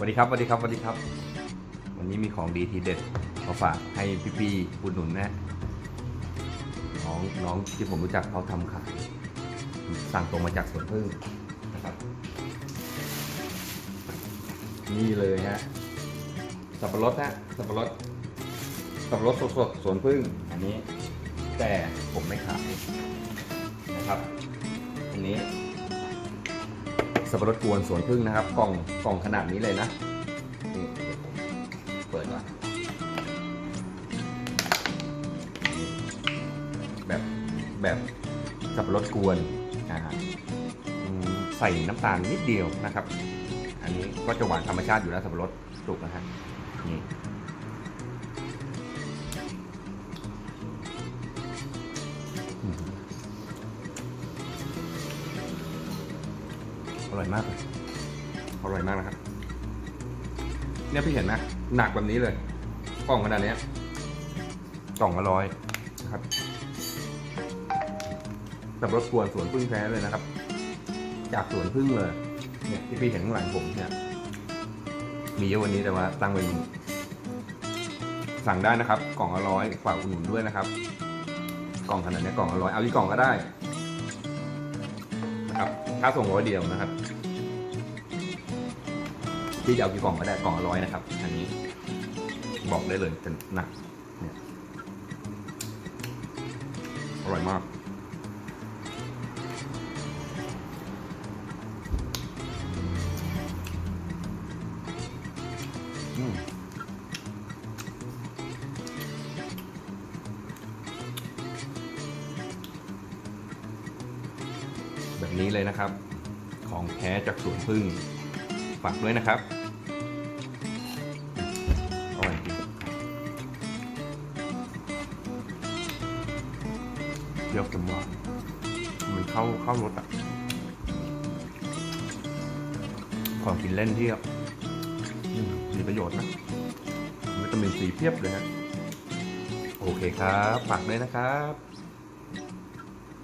สวัสดีครับสวัสดีครับสวัสดีครับ วันนี้มีของดีทีเด็ดมาฝากให้พี่ๆอุดหนุนนะน้องน้องที่ผมรู้จักเขาทำขายสั่งตรงมาจากสวนพึ่งนะครับ นี่เลยฮะสับปะรดฮะสับปะรดสับปะรดสดๆสวนพึ่งอันนี้ แต่ผมไม่ขายนะครับ อันนี้ สับปะรดกวนสวนพึ่งนะครับ กล่องกล่องขนาดนี้เลยนะนี่เปิดก่อนแบบแบบสับปะรดกวนอ่าใส่น้ำตาลนิดเดียวนะครับ อันนี้ก็จะหวานธรรมชาติอยู่แล้วสับปะรดสุกนะฮะนี่ อร่อยมากเลยอร่อยมากนะครับ เนี่ยพี่เห็นไหมหนักแบบนี้เลยกล่องขนาดเนี้ยกล่องละร้อยนะครับสับปะรดกวนสวนพึ่งแท้เลยนะครับ จากสวนพึ่งเลย เนี่ยที่พี่เห็นข้างหลังผมเนี่ยมีเยอะวันนี้แต่ว่าตั้งไว้นี้สั่งได้นะครับ กล่องละร้อยฝากอุดหนุนด้วยนะครับ กล่องขนาดนี้กล่องละร้อยเอาที่กล่องก็ได้นะ ครับค่าส่งร้อยเดียวนะครับพี่จะเอากี่กล่องก็ได้กล่องร้อยนะครับ อันนี้ บอกได้เลยจะหนักเนี่ยอร่อยมากอืม แบบนี้เลยนะครับ ของแท้จากสวนพึ่งฝากด้วยนะครับอร่อยเปรี้ยวเค็มหวานมันเข้าเข้ารสอะของกินเล่นที่อืมมีประโยชน์นะวิตามินซีเพียบเลยฮะโอเคครับ ฝากด้วยนะครับ